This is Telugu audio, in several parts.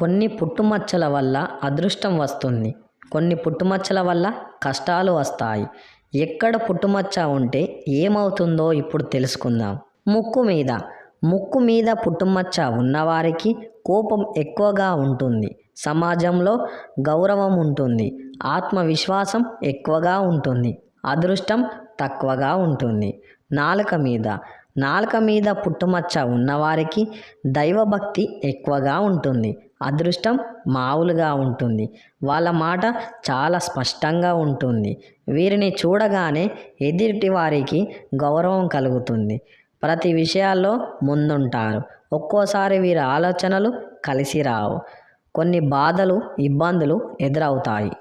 కొన్ని పుట్టుమచ్చల వల్ల అదృష్టం వస్తుంది. కొన్ని పుట్టుమచ్చల వల్ల కష్టాలు వస్తాయి. ఎక్కడ పుట్టుమచ్చ ఉంటే ఏమవుతుందో ఇప్పుడు తెలుసుకుందాం. ముక్కు మీద. ముక్కు మీద పుట్టుమచ్చ ఉన్నవారికి కోపం ఎక్కువగా ఉంటుంది. సమాజంలో గౌరవం ఉంటుంది. ఆత్మవిశ్వాసం ఎక్కువగా ఉంటుంది. అదృష్టం తక్కువగా ఉంటుంది. నాలుక మీద. నాలుక మీద పుట్టుమచ్చ ఉన్నవారికి దైవభక్తి ఎక్కువగా ఉంటుంది. అదృష్టం మామూలుగా ఉంటుంది. వాళ్ళ మాట చాలా స్పష్టంగా ఉంటుంది. వీరిని చూడగానే ఎదుటి వారికి గౌరవం కలుగుతుంది. ప్రతి విషయాల్లో ముందుంటారు. ఒక్కోసారి వీరి ఆలోచనలు కలిసి రావు. కొన్ని బాధలు ఇబ్బందులు ఎదురవుతాయి.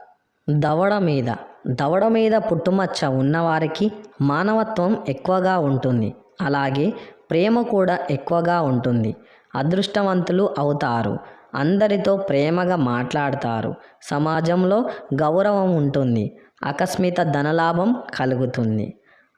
దవడ మీద దవడ మీద పుట్టుమచ్చ ఉన్నవారికి మానవత్వం ఎక్కువగా ఉంటుంది. అలాగే ప్రేమ కూడా ఎక్కువగా ఉంటుంది. అదృష్టవంతులు అవుతారు. అందరితో ప్రేమగా మాట్లాడతారు. సమాజంలో గౌరవం ఉంటుంది. ఆకస్మిక ధనలాభం కలుగుతుంది.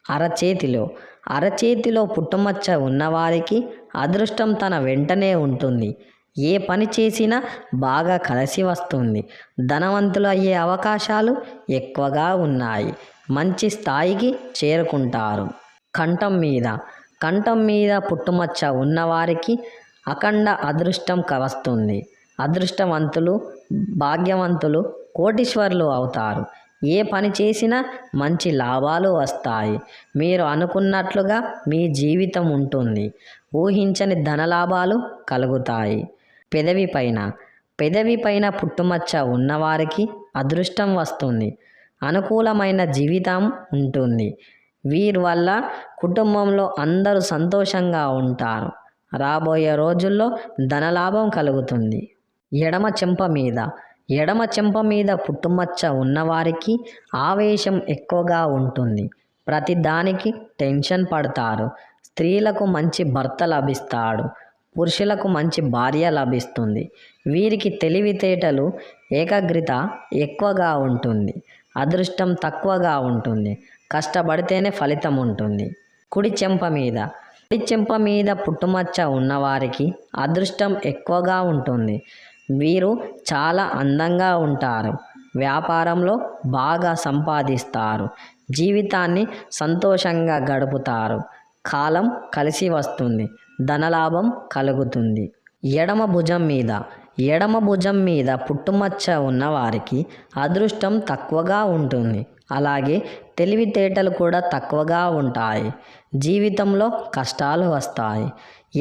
అరచేతిలో అరచేతిలో పుట్టుమచ్చ ఉన్నవారికి అదృష్టం తన వెంటనే ఉంటుంది. ఏ పని చేసినా బాగా కలిసి వస్తుంది. ధనవంతులు అయ్యే అవకాశాలు ఎక్కువగా ఉన్నాయి. మంచి స్థాయికి చేరుకుంటారు. కంఠం మీద కంఠం మీద పుట్టుమచ్చ ఉన్నవారికి అఖండ అదృష్టం వస్తుంది అదృష్టవంతులు భాగ్యవంతులు కోటీశ్వరులు అవుతారు. ఏ పని చేసినా మంచి లాభాలు వస్తాయి. మీరు అనుకున్నట్లుగా మీ జీవితం ఉంటుంది. ఊహించని ధనలాభాలు కలుగుతాయి. పెదవి పైన పెదవి పైన పుట్టుమచ్చ ఉన్నవారికి అదృష్టం వస్తుంది. అనుకూలమైన జీవితం ఉంటుంది. వీరి వల్ల కుటుంబంలో అందరూ సంతోషంగా ఉంటారు. రాబోయే రోజుల్లో ధనలాభం కలుగుతుంది. ఎడమ చెంప మీద ఎడమ చెంప మీద పుట్టుమచ్చ ఉన్నవారికి ఆవేశం ఎక్కువగా ఉంటుంది. ప్రతి దానికి టెన్షన్ పడతారు. స్త్రీలకు మంచి భర్త లభిస్తాడు. పురుషులకు మంచి భార్య లభిస్తుంది. వీరికి తెలివితేటలు ఏకాగ్రత ఎక్కువగా ఉంటుంది. అదృష్టం తక్కువగా ఉంటుంది. కష్టపడితేనే ఫలితం ఉంటుంది. కుడి చెంప మీద చెంప మీద పుట్టుమచ్చ ఉన్నవారికి అదృష్టం ఎక్కువగా ఉంటుంది. వీరు చాలా అందంగా ఉంటారు. వ్యాపారంలో బాగా సంపాదిస్తారు. జీవితాన్ని సంతోషంగా గడుపుతారు. కాలం కలిసి వస్తుంది. ధనలాభం కలుగుతుంది. ఎడమ భుజం మీద ఎడమ భుజం మీద పుట్టుమచ్చ ఉన్నవారికి అదృష్టం తక్కువగా ఉంటుంది. అలాగే తెలివితేటలు కూడా తక్కువగా ఉంటాయి. జీవితంలో కష్టాలు వస్తాయి.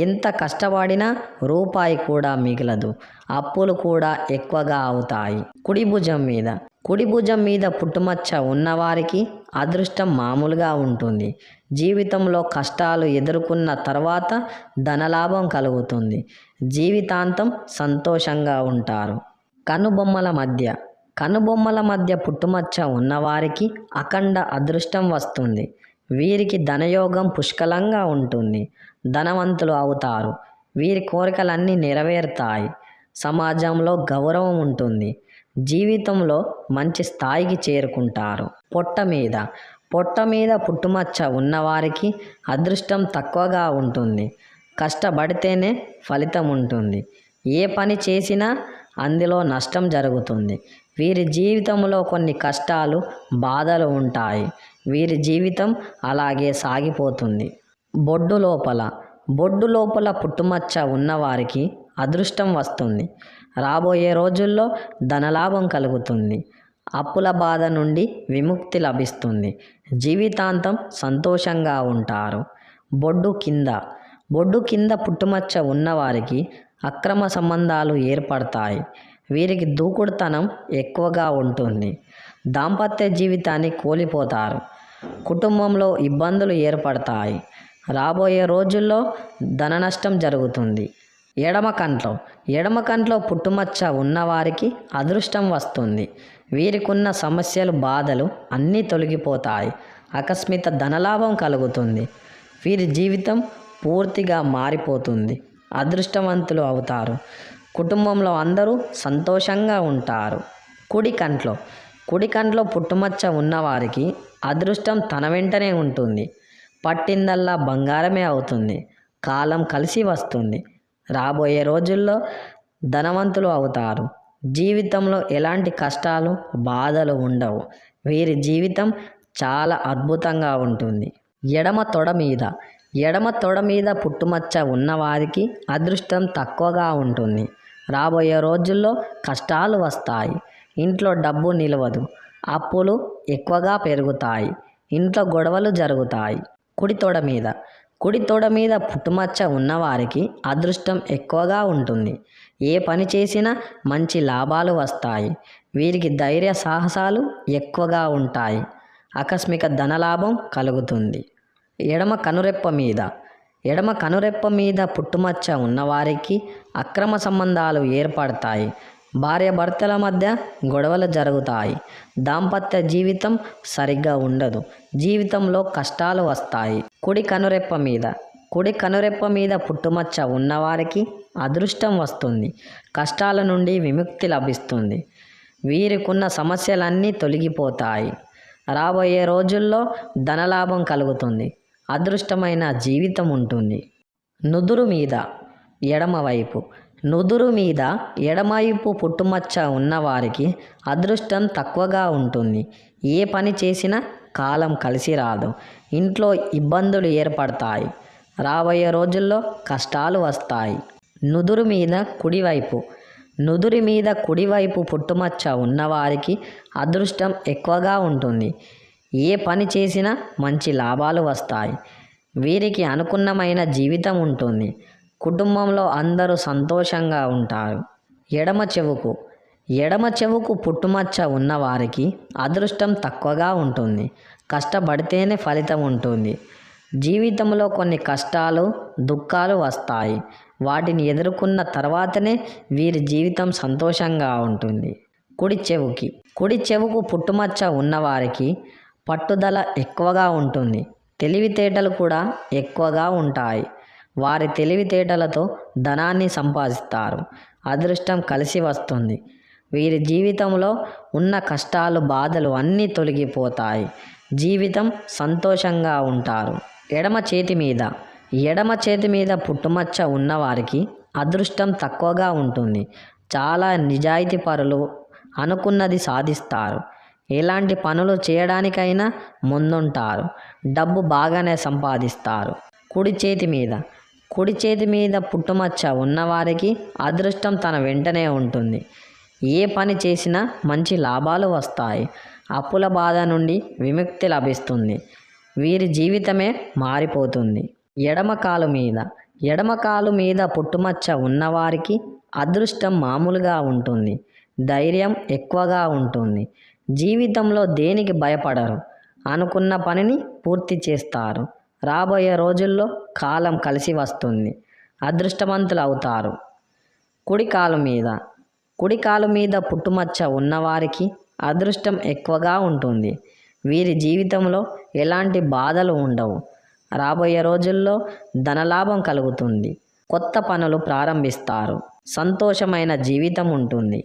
ఎంత కష్టపడినా రూపాయి కూడా మిగలదు. అప్పులు కూడా ఎక్కువగా అవుతాయి. కుడి భుజం మీద. కుడి భుజం మీద పుట్టుమచ్చ ఉన్నవారికి అదృష్టం మామూలుగా ఉంటుంది. జీవితంలో కష్టాలు ఎదుర్కొన్న తర్వాత ధనలాభం కలుగుతుంది. జీవితాంతం సంతోషంగా ఉంటారు. కనుబొమ్మల మధ్య. కనుబొమ్మల మధ్య పుట్టుమచ్చ ఉన్నవారికి అఖండ అదృష్టం వస్తుంది. వీరికి ధనయోగం పుష్కలంగా ఉంటుంది. ధనవంతులు అవుతారు. వీరి కోరికలన్నీ నెరవేరుతాయి. సమాజంలో గౌరవం ఉంటుంది. జీవితంలో మంచి స్థాయికి చేరుకుంటారు. పొట్ట మీద. పొట్ట మీద పుట్టుమచ్చ ఉన్నవారికి అదృష్టం తక్కువగా ఉంటుంది. కష్టపడితేనే ఫలితం ఉంటుంది. ఏ పని చేసినా అందులో నష్టం జరుగుతుంది. వీరి జీవితంలో కొన్ని కష్టాలు బాధలు ఉంటాయి. వీరి జీవితం అలాగే సాగిపోతుంది. బొడ్డు లోపల బొడ్డు లోపల పుట్టుమచ్చ ఉన్నవారికి అదృష్టం వస్తుంది. రాబోయే రోజుల్లో ధనలాభం కలుగుతుంది. అప్పుల బాధ నుండి విముక్తి లభిస్తుంది. జీవితాంతం సంతోషంగా ఉంటారు. బొడ్డు కింద బొడ్డు కింద పుట్టుమచ్చ ఉన్నవారికి అక్రమ సంబంధాలు ఏర్పడతాయి. వీరికి దూకుడుతనం ఎక్కువగా ఉంటుంది. దాంపత్య జీవితాన్ని కోల్పోతారు. కుటుంబంలో ఇబ్బందులు ఏర్పడతాయి. రాబోయే రోజుల్లో ధన నష్టం జరుగుతుంది. ఎడమ కంట్లో ఎడమ కంట్లో పుట్టుమచ్చ ఉన్నవారికి అదృష్టం వస్తుంది. వీరికున్న సమస్యలు బాధలు అన్నీ తొలగిపోతాయి. ఆకస్మిక ధనలాభం కలుగుతుంది. వీరి జీవితం పూర్తిగా మారిపోతుంది. అదృష్టవంతులు అవుతారు. కుటుంబంలో అందరూ సంతోషంగా ఉంటారు. కుడి కంట్లో కుడి కంట్లో పుట్టుమచ్చ ఉన్నవారికి అదృష్టం తన వెంటనే ఉంటుంది. పట్టిందల్లా బంగారమే అవుతుంది. కాలం కలిసి వస్తుంది. రాబోయే రోజుల్లో ధనవంతులు అవుతారు. జీవితంలో ఎలాంటి కష్టాలు బాధలు ఉండవు. వీరి జీవితం చాలా అద్భుతంగా ఉంటుంది. ఎడమ తొడ మీద ఎడమ తొడ మీద పుట్టుమచ్చ ఉన్నవారికి అదృష్టం తక్కువగా ఉంటుంది. రాబోయే రోజుల్లో కష్టాలు వస్తాయి. ఇంట్లో డబ్బు నిలవదు. అప్పులు ఎక్కువగా పెరుగుతాయి. ఇంట్లో గొడవలు జరుగుతాయి. కుడి తొడ మీద. కుడి తొడ మీద పుట్టుమచ్చ ఉన్నవారికి అదృష్టం ఎక్కువగా ఉంటుంది. ఏ పని చేసినా మంచి లాభాలు వస్తాయి. వీరికి ధైర్య సాహసాలు ఎక్కువగా ఉంటాయి. ఆకస్మిక ధనలాభం కలుగుతుంది. ఎడమ కనురెప్ప మీద. ఎడమ కనురెప్ప మీద పుట్టుమచ్చ ఉన్నవారికి అక్రమ సంబంధాలు ఏర్పడతాయి. భార్యాభర్తల మధ్య గొడవలు జరుగుతాయి. దాంపత్య జీవితం సరిగ్గా ఉండదు. జీవితంలో కష్టాలు వస్తాయి. కుడి కనురెప్ప మీద. కుడి కనురెప్ప మీద పుట్టుమచ్చ ఉన్నవారికి అదృష్టం వస్తుంది. కష్టాల నుండి విముక్తి లభిస్తుంది. వీరికున్న సమస్యలన్నీ తొలగిపోతాయి. రాబోయే రోజుల్లో ధనలాభం కలుగుతుంది. అదృష్టమైన జీవితం ఉంటుంది. నుదురు మీద ఎడమవైపు నుదురు మీద ఎడమవైపు పుట్టుమచ్చ ఉన్నవారికి అదృష్టం తక్కువగా ఉంటుంది. ఏ పని చేసినా కాలం కలిసి రాదు. ఇంట్లో ఇబ్బందులు ఏర్పడతాయి. రాబోయే రోజుల్లో కష్టాలు వస్తాయి. నుదురు మీద కుడివైపు. నుదురు మీద కుడివైపు పుట్టుమచ్చ ఉన్నవారికి అదృష్టం ఎక్కువగా ఉంటుంది. ఏ పని చేసినా మంచి లాభాలు వస్తాయి. వీరికి అనుకున్నమైన జీవితం ఉంటుంది. కుటుంబంలో అందరూ సంతోషంగా ఉంటారు. ఎడమ చెవుకు ఎడమ చెవుకు పుట్టుమచ్చ ఉన్నవారికి అదృష్టం తక్కువగా ఉంటుంది. కష్టపడితేనే ఫలితం ఉంటుంది. జీవితంలో కొన్ని కష్టాలు దుఃఖాలు వస్తాయి. వాటిని ఎదుర్కొన్న తర్వాతనే వీరి జీవితం సంతోషంగా ఉంటుంది. కుడి చెవుకి కుడి చెవుకు పుట్టుమచ్చ ఉన్నవారికి పట్టుదల ఎక్కువగా ఉంటుంది. తెలివితేటలు కూడా ఎక్కువగా ఉంటాయి. వారి తెలివితేటలతో ధనాన్ని సంపాదిస్తారు. అదృష్టం కలిసి వస్తుంది. వీరి జీవితంలో ఉన్న కష్టాలు బాధలు అన్నీ తొలగిపోతాయి. జీవితం సంతోషంగా ఉంటారు. ఎడమ చేతి మీద ఎడమ చేతి మీద పుట్టుమచ్చ ఉన్నవారికి అదృష్టం తక్కువగా ఉంటుంది. చాలా నిజాయితీ పరులు అనుకున్నది సాధిస్తారు. ఎలాంటి పనులు చేయడానికైనా ముందుంటారు. డబ్బు బాగానే సంపాదిస్తారు. కుడి చేతి మీద. కుడి చేతి మీద పుట్టుమచ్చ ఉన్నవారికి అదృష్టం తన వెంటనే ఉంటుంది. ఏ పని చేసినా మంచి లాభాలు వస్తాయి. అప్పుల బాధ నుండి విముక్తి లభిస్తుంది. వీరి జీవితమే మారిపోతుంది. ఎడమ కాలు మీద. ఎడమ కాలు మీద పుట్టుమచ్చ ఉన్నవారికి అదృష్టం మామూలుగా ఉంటుంది. ధైర్యం ఎక్కువగా ఉంటుంది. జీవితంలో దేనికి భయపడరు? అనుకున్న పనిని పూర్తి చేస్తారు. రాబోయే రోజుల్లో కాలం కలిసి వస్తుంది. అదృష్టవంతులు అవుతారు. కుడి కాలు మీద. కుడి కాలు మీద పుట్టుమచ్చ ఉన్నవారికి అదృష్టం ఎక్కువగా ఉంటుంది. వీరి జీవితంలో ఎలాంటి బాధలు ఉండవు. రాబోయే రోజుల్లో ధనలాభం కలుగుతుంది. కొత్త పనులు ప్రారంభిస్తారు. సంతోషమైన జీవితం ఉంటుంది.